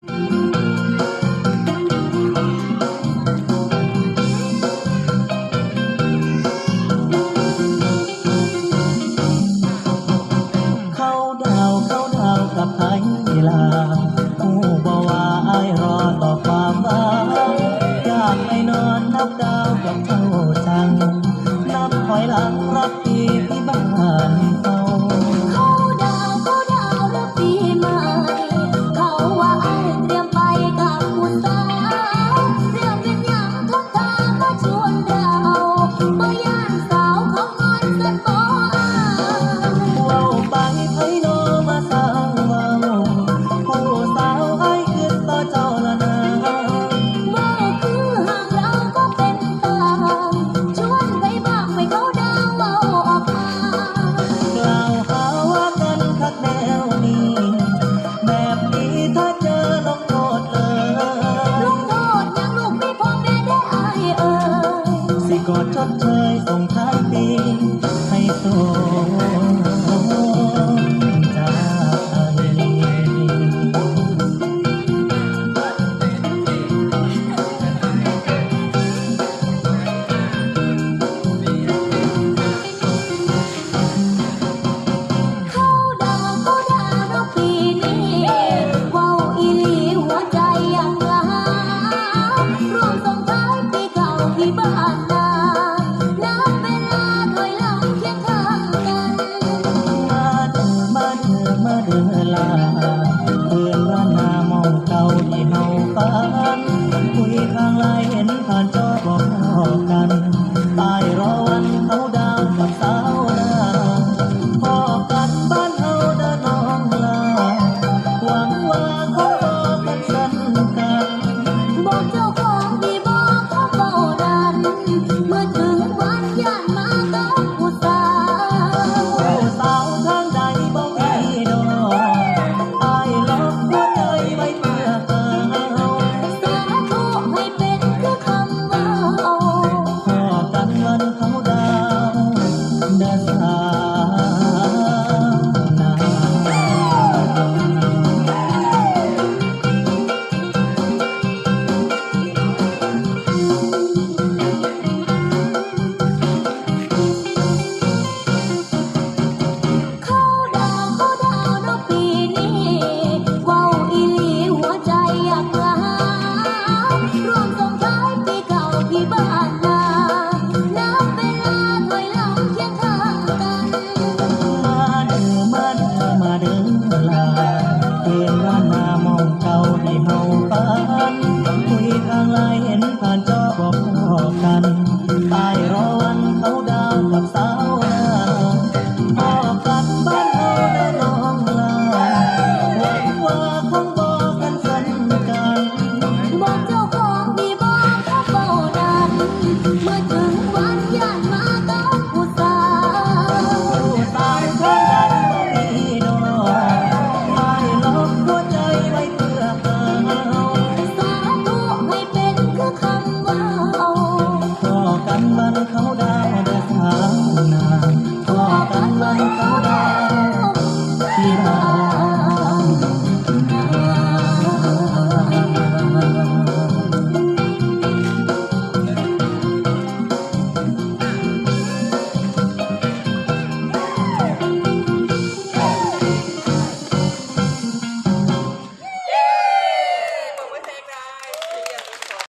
เขาดาวเขาดาวกับไผ่ลาหูบ่ว่าอายรอต่อความหวังอยากไปนอนนับดาวกับเขาจังนับถอยลังรับปีที่บ้าน தன்